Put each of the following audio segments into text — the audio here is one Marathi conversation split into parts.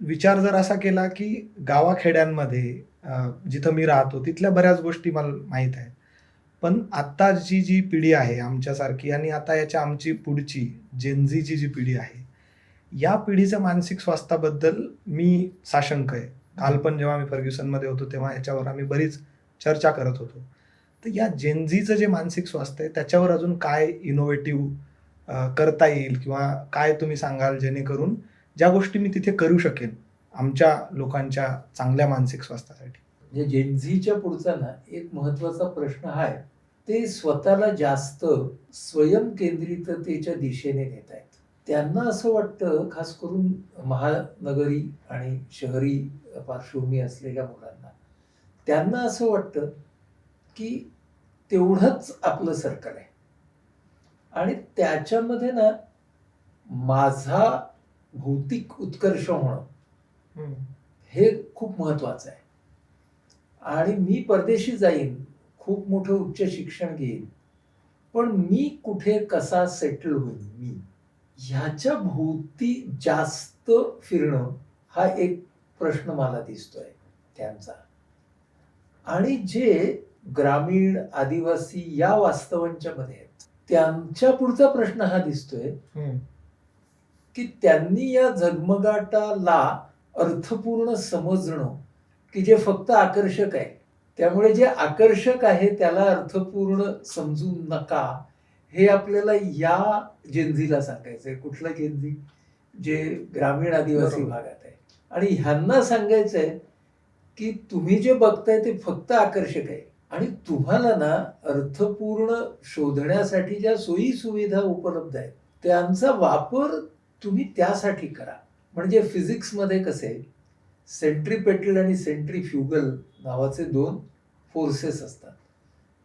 विचार जर असा केला की गावाखेड्यांमध्ये जिथं मी राहतो तिथल्या बऱ्याच गोष्टी मला माहीत आहेत. पण आत्ताची जी पिढी आहे आमच्यासारखी आणि आता याच्या आमची पुढची जेनझीची जी पिढी आहे या पिढीचं मानसिक स्वास्थ्याबद्दल मी साशंक आहे. काल पण जेव्हा मी फर्ग्युसनमध्ये होतो तेव्हा याच्यावर आम्ही बरीच चर्चा करत होतो. तर या जेनझीचं जे मानसिक स्वास्थ्य आहे त्याच्यावर अजून काय इनोव्हेटिव्ह करता येईल किंवा काय तुम्ही सांगाल जेणेकरून ज्या गोष्टी मी तिथे करू शकेन आमच्या लोकांच्या चांगल्या मानसिक स्वास्थ्यासाठी. म्हणजे जेनझीच्या पुढचा ना एक महत्त्वाचा प्रश्न हा आहे ते स्वतःला जास्त स्वयंकेंद्रिततेच्या दिशेने नेत आहेत त्यांना असं वाटतं खास करून महानगरी आणि शहरी पार्श्वभूमी असलेल्या मुलांना त्यांना असं वाटतं की तेवढंच आपलं सर्कल आहे. आणि त्याच्यामध्ये ना माझा भौतिक उत्कर्ष होणं. हे खूप महत्वाचं आहे. आणि मी परदेशी जाईन खूप मोठं उच्च शिक्षण घेईन पण मी कुठे कसा सेटल होईन मी? ह्याच्या भोवती जास्त फिरणं हा एक प्रश्न मला दिसतोय त्यांचा. आणि जे ग्रामीण आदिवासी या वास्तवांच्या मध्ये आहेत त्यांच्या पुढचा प्रश्न हा दिसतोय की त्यांनी या झगमगाटाला अर्थपूर्ण समजणं की जे फक्त आकर्षक आहे त्यामुळे जे आकर्षक आहे त्याला अर्थपूर्ण समजू नका हे आपल्याला या जेनझीला सांगायचंय. कुठलं जेनझी जे ग्रामीण आदिवासी. भागात आहे. आणि ह्यांना सांगायचंय की तुम्ही जे बघताय ते फक्त आकर्षक आहे. आणि तुम्हाला ना अर्थपूर्ण शोधण्यासाठी ज्या सोयी सुविधा उपलब्ध आहेत त्यांचा वापर तुम्ही त्यासाठी करा. म्हणजे फिजिक्समध्ये कसे सेंट्रीपेटल आणि सेंट्रीफ्युगल नावाचे दोन फोर्सेस असतात.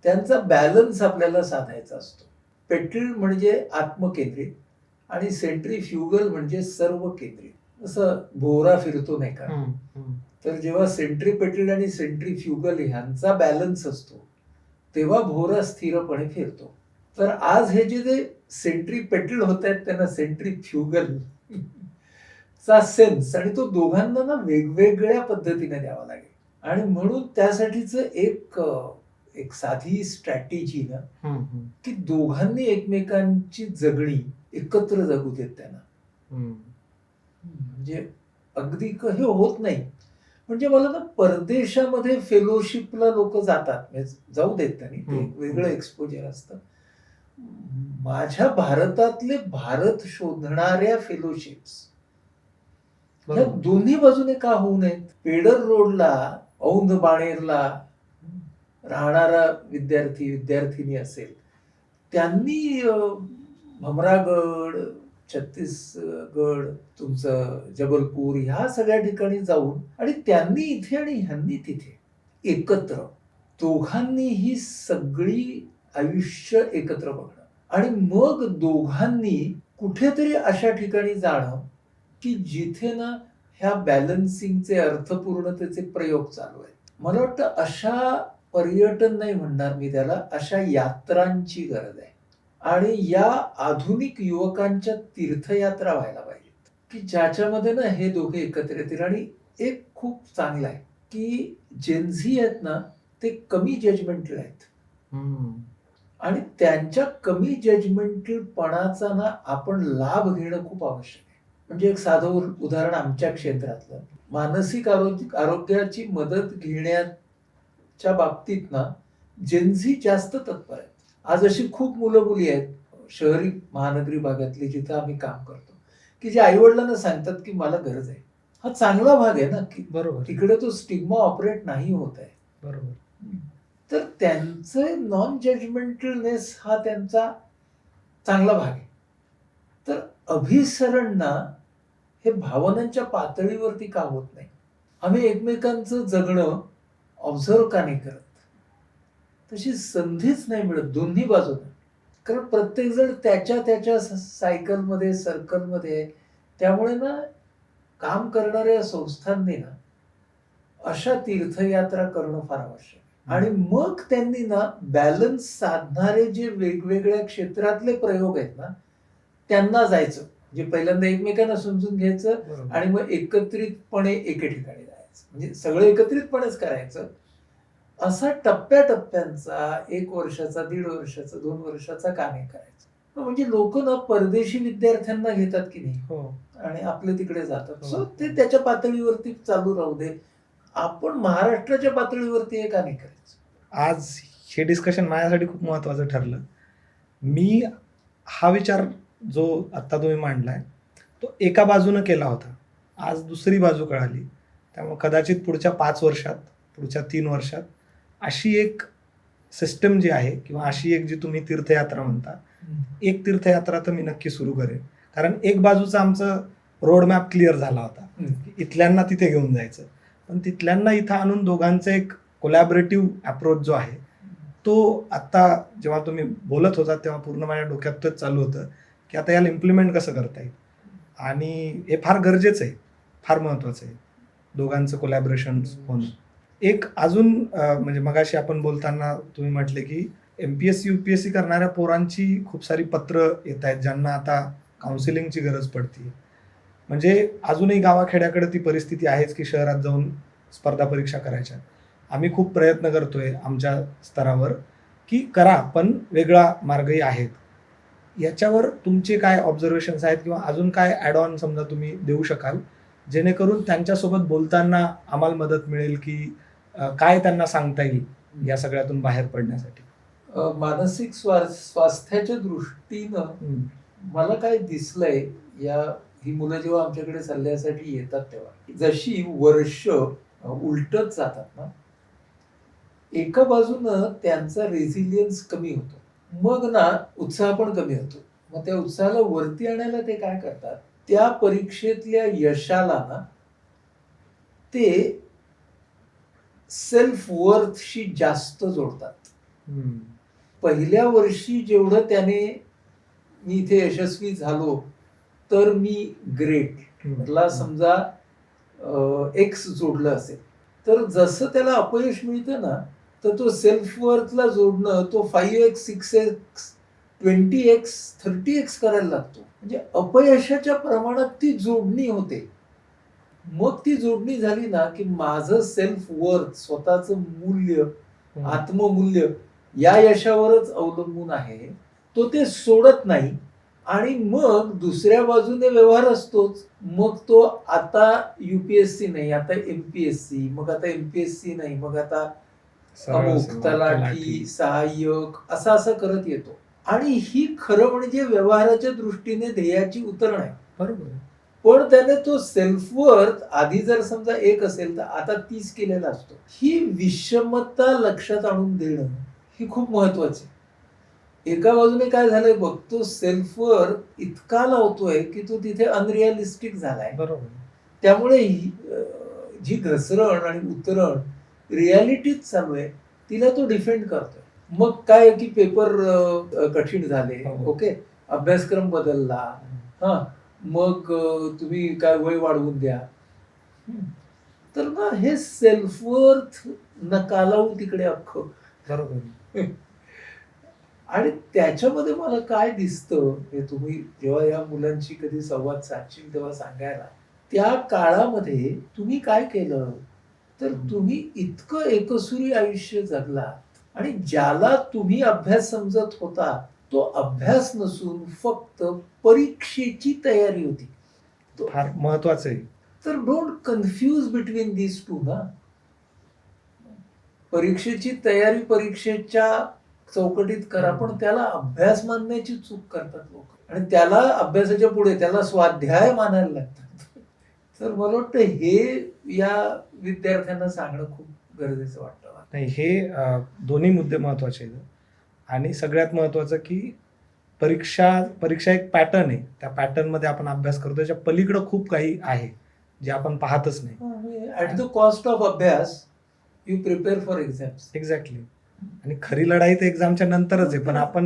त्यांचा बॅलन्स आपल्याला साधायचा असतो. पेट्रल म्हणजे आत्मकेंद्रित आणि सेंट्रीफ्युगल म्हणजे सर्व केंद्रित जसं भोवरा फिरतो नाही का? तर जेव्हा सेंट्रीपेटल आणि सेंट्रीफ्युगल ह्यांचा बॅलन्स असतो तेव्हा भोवरा स्थिरपणे फिरतो. तर आज हे जे जे सेंट्रीपेटल होत आहेत त्यांना सेंट्रीफ्युगल चा सेन्स. आणि तो दोघांना ना वेगवेगळ्या पद्धतीने द्यावा लागेल. आणि म्हणून त्यासाठीच एक एक साधी स्ट्रॅटेजी ना की दोघांनी एकमेकांची जगणी एकत्र जगू देत त्यांना. म्हणजे अगदी हे होत नाही. म्हणजे मला ना परदेशामध्ये फेलोशिपला लोक जातात. म्हणजे जाऊ देत त्यांनी. वेगळं एक्सपोजर असतं. माझ्या भारतातले भारत शोधणाऱ्या फेलोशिप्स दोन्ही बाजूने का होऊ नयेत? पेडर रोडला औंध बाणेरला राहणारा विद्यार्थी विद्यार्थिनी असेल. त्यांनी भमरागड छत्तीसगड तुमचं जबलपूर ह्या सगळ्या ठिकाणी जाऊन आणि त्यांनी इथे आणि ह्यांनी तिथे एकत्र. दोघांनी ही सगळी आयुष्य एकत्र बघणं. आणि मग दोघांनी कुठेतरी अशा ठिकाणी जाणं की जिथे ना ह्या बॅलन्सिंगचे अर्थपूर्णतेचे प्रयोग चालू आहेत. मला वाटतं अशा पर्यटन नाही म्हणणार मी त्याला अशा यात्रांची गरज आहे. आणि या आधुनिक युवकांच्या तीर्थयात्रा व्हायला पाहिजेत. की ज्याच्यामध्ये ना हे दोघे एकत्र येतील. आणि एक खूप चांगलं आहे की जेन्झी आहेत ना ते कमी जजमेंटल आहेत. आणि त्यांच्या कमी जजमेंटलपणाचा ना आपण लाभ घेणं खूप आवश्यक आहे. म्हणजे एक साधं उदाहरण आमच्या क्षेत्रातलं. मानसिक आरोग्य आरोग्याची मदत घेण्याच्या बाबतीत ना जेन्झी जास्त तत्पर आहेत. आज अशी खूप मुलं मुली आहेत शहरी महानगरी भागातली जिथं आम्ही काम करतो की जे आईवडिलांना सांगतात की मला गरज आहे. हा चांगला भाग आहे ना की बरोबर. तिकडे तो स्टिग्मा ऑपरेट नाही होत आहे. बरोबर. तर त्यांचं नॉन जजमेंटलनेस हा त्यांचा चांगला भाग आहे. तर अभिसरणना हे भावनांच्या पातळीवरती का होत नाही? आम्ही एकमेकांचं जगणं ऑब्झर्व का नाही करत? तशी संधीच नाही मिळत दोन्ही बाजूने. कारण प्रत्येकजण त्याच्या त्याच्या सायकलमध्ये सर्कलमध्ये त्यामुळे ना काम करणाऱ्या संस्थांनी ना अशा तीर्थयात्रा करणं फार आवश्यक आहे. आणि मग त्यांनी ना बॅलन्स साधणारे जे वेगवेगळ्या क्षेत्रातले प्रयोग आहेत ना त्यांना जायचं. म्हणजे पहिल्यांदा एकमेकांना समजून घ्यायचं. आणि मग एकत्रितपणे एके ठिकाणी जायचं. म्हणजे सगळं एकत्रितपणेच करायचं. असा टप्प्याटप्प्यांचा एक वर्षाचा दीड वर्षाचा दोन वर्षाचा का नाही करायचं. म्हणजे लोक ना परदेशी विद्यार्थ्यांना घेतात की नाही? हो. आणि आपले तिकडे जातात. हो. सो ते त्याच्या पातळीवरती चालू राहू दे. आपण महाराष्ट्राच्या पातळीवरती हे का नाही करायचं? आज हे डिस्कशन माझ्यासाठी खूप महत्त्वाचं ठरलं. मी हा विचार जो आत्ता तुम्ही मांडलाय तो एका बाजूनं केला होता. आज दुसरी बाजू कळाली. त्यामुळे कदाचित पुढच्या पाच वर्षात पुढच्या तीन वर्षात अशी एक सिस्टम जी आहे किंवा अशी एक जी तुम्ही तीर्थयात्रा म्हणता एक तीर्थयात्रा तर मी नक्की सुरू करेन. कारण एक बाजूचं आमचं रोडमॅप क्लिअर झाला होता. इथल्यांना तिथे घेऊन जायचं. पण तिथल्यांना इथं आणून दोघांचं एक कोलॅबरेटिव्ह अप्रोच जो आहे तो आत्ता जेव्हा तुम्ही बोलत होता तेव्हा पूर्ण माझ्या डोक्यातच चालू होतं की आता याला इम्प्लिमेंट कसं करता येईल? आणि हे फार गरजेचं आहे फार महत्त्वाचं आहे दोघांचं कोलॅबरेशन होणं. एक अजून म्हणजे मगाशी आपण बोलताना तुम्ही म्हटले की M P S C U P S C करणाऱ्या पोरांची खूप सारी पत्र येत आहेत ज्यांना आता काउन्सिलिंगची गरज पडते म्हणजे अजूनही गावाखेड्याकडे ती परिस्थिती आहेच की शहरात जाऊन स्पर्धा परीक्षा करायच्या. आम्ही खूप प्रयत्न करतोय आमच्या स्तरावर की करा पण वेगळा मार्गही आहेत. याच्यावर तुमचे काय ऑब्झर्वेशन्स आहेत किंवा अजून काय ॲड ऑन समजा तुम्ही देऊ शकाल जेणेकरून त्यांच्यासोबत बोलताना आम्हाला मदत मिळेल की काय त्यांना सांगता येईल या सगळ्यातून बाहेर पडण्यासाठी? मानसिक स्वा- स्वास्थ्याच्या दृष्टीनं मला काय दिसलंय या ही मुलं जेव्हा आमच्याकडे सल्ल्यासाठी येतात तेव्हा. जशी वर्ष उलटत जातात ना एका बाजूनं त्यांचा रेझिलियन्स कमी होतो. मग ना उत्साह पण कमी होतो. मग त्या उत्साहाला वरती आणायला ते काय करतात? त्या परीक्षेतल्या यशाला ना ते सेल्फ वर्थशी जास्त जोडतात. पहिल्या वर्षी जेवढं त्याने मी इथे यशस्वी झालो तर मी ग्रेट मला समजा एक्स जोडलं असेल. तर जसं त्याला अपयश मिळतं ना तर तो सेल्फ वर्थला जोडणं तो five x six x twenty x thirty x करायला लागतो. म्हणजे अपयशाच्या प्रमाणात ती जोडणी होते. मग ती जोडणी झाली ना की माझं सेल्फ वर्थ स्वतःचं मूल्य आत्ममूल्य या यशावरच अवलंबून आहे. तो ते सोडत नाही. आणि मग दुसऱ्या बाजूने व्यवहार असतोच. मग तो आता युपीएससी नाही आता एमपीएससी मग आता एमपीएससी नाही मग आता अमुक तलाठी सहाय्यक असं असं करत येतो. आणि ही खरं म्हणजे व्यवहाराच्या दृष्टीने ध्येयाची उतरण आहे. बरोबर पण त्याने तो सेल्फ वर्थ आधी जर समजा एक असेल तर आता तीस केलेला असतो. ही विषमता लक्षात आणून देणं ही खूप महत्वाची एका बाजूने काय झालंय बघ तो सेल्फ वर्थ इतका लावतोय की तो तिथे अनरिअलिस्टिक झालाय. बरोबर. त्यामुळे जी घसरण आणि उतरण रियालिटीच चालू आहे तिला तो डिफेंड करतोय. मग काय की पेपर कठीण झाले हो. ओके? अभ्यासक्रम बदलला हा. मग तुम्ही काय वय वाढवून द्या. तर ना हे सेल्फ वर्थ नकालावून तिकडे अख्खं. बरोबर. आणि त्याच्यामध्ये मला काय दिसतं हे तुम्ही जेव्हा या मुलांशी कधी संवाद साधशील तेव्हा सांगायला त्या काळामध्ये तुम्ही काय केलं? तर तुम्ही इतकं एकसुरी आयुष्य जगलात आणि ज्याला तुम्ही अभ्यास समजत होता तो अभ्यास नसून फक्त परीक्षेची तयारी होती. फार महत्वाचं आहे. तर don't confuse between these two ना. परीक्षेची तयारी परीक्षेच्या चौकटीत करा पण त्याला अभ्यास मानण्याची चूक करतात लोक. आणि त्याला अभ्यासाच्या पुढे त्याला स्वाध्याय मानायला लागतात. तर मला वाटतं हे या विद्यार्थ्यांना सांगणं खूप गरजेचं वाटतं. नाही हे दोन्ही मुद्दे महत्त्वाचे आहेत. आणि सगळ्यात महत्वाचं की परीक्षा परीक्षा एक पॅटर्न आहे. त्या पॅटर्नमध्ये आपण अभ्यास करतो त्याच्या पलीकडं खूप काही आहे जे आपण पाहतच नाही. ऍट द कॉस्ट ऑफ अभ्यास you prepare for exams exactly आणि खरी लढाई तर एक्झामच्या नंतरच आहे पण आपण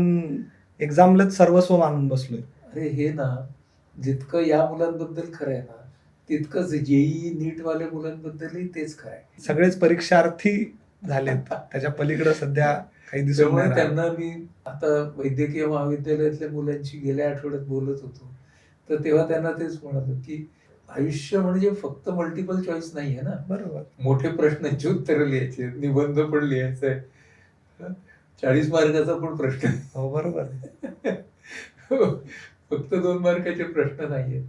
एक्झामलाच सर्वस्व मानून बसलोय. अरे हे ना जितकं या मुलांबद्दल खरं आहे ना तितकंच जेई नीट वाल्या मुलांबद्दलही तेच खरं आहे. सगळेच परीक्षार्थी झालेत. त्याच्या पलीकडे सध्या काही दिसून त्यामुळे. त्यांना मी आता वैद्यकीय महाविद्यालयातल्या मुलांशी गेल्या आठवड्यात बोलत होतो. तर तेव्हा त्यांना तेच म्हणालो की आयुष्य म्हणजे फक्त मल्टिपल चॉईस नाही आहे ना. बरोबर. मोठे प्रश्नांची उत्तरं लिहायची निबंध पण लिहायचा आहे चाळीस मार्काचा पण प्रश्न आहे. हो बरोबर. फक्त दोन मार्काचे प्रश्न नाहीयेत.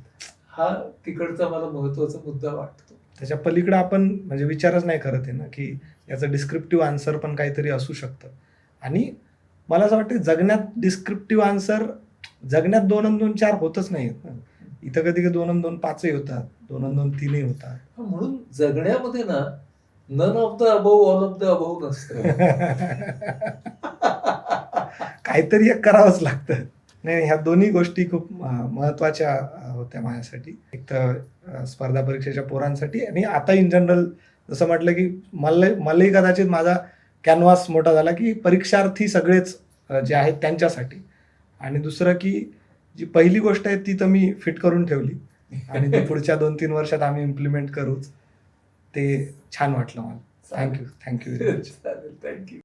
हा तिकडचा मला महत्त्वाचा मुद्दा वाटतो. त्याच्या पलीकडे आपण म्हणजे विचारच नाही करत आहे ना की याचं डिस्क्रिप्टिव्ह आन्सर पण काहीतरी असू शकतं. आणि मला असं वाटतं जगण्यात डिस्क्रिप्टिव्ह आन्सर जगण्यात दोन दोन चार होतच नाहीत ना इथं कधी कधी दोन दोन पाचही होतात दोन दोन तीनही होतात. म्हणून जगण्यामध्ये ना none of the above all of the above नसतं. काहीतरी एक करावंच लागतं. नाही ह्या दोन्ही गोष्टी खूप महत्त्वाच्या होत्या माझ्यासाठी. एक तर स्पर्धा परीक्षेच्या पोरांसाठी आणि आता इन जनरल जसं म्हटलं की मला मलाही कदाचित माझा कॅनव्हास मोठा झाला की परीक्षार्थी सगळेच जे आहेत त्यांच्यासाठी. आणि दुसरं की जी पहिली गोष्ट आहे ती तर मी फिट करून ठेवली. आणि ती पुढच्या दोन तीन वर्षात आम्ही इम्प्लिमेंट करूच. ते छान वाटलं मला. Thank you thank you very much चालेल. Thank you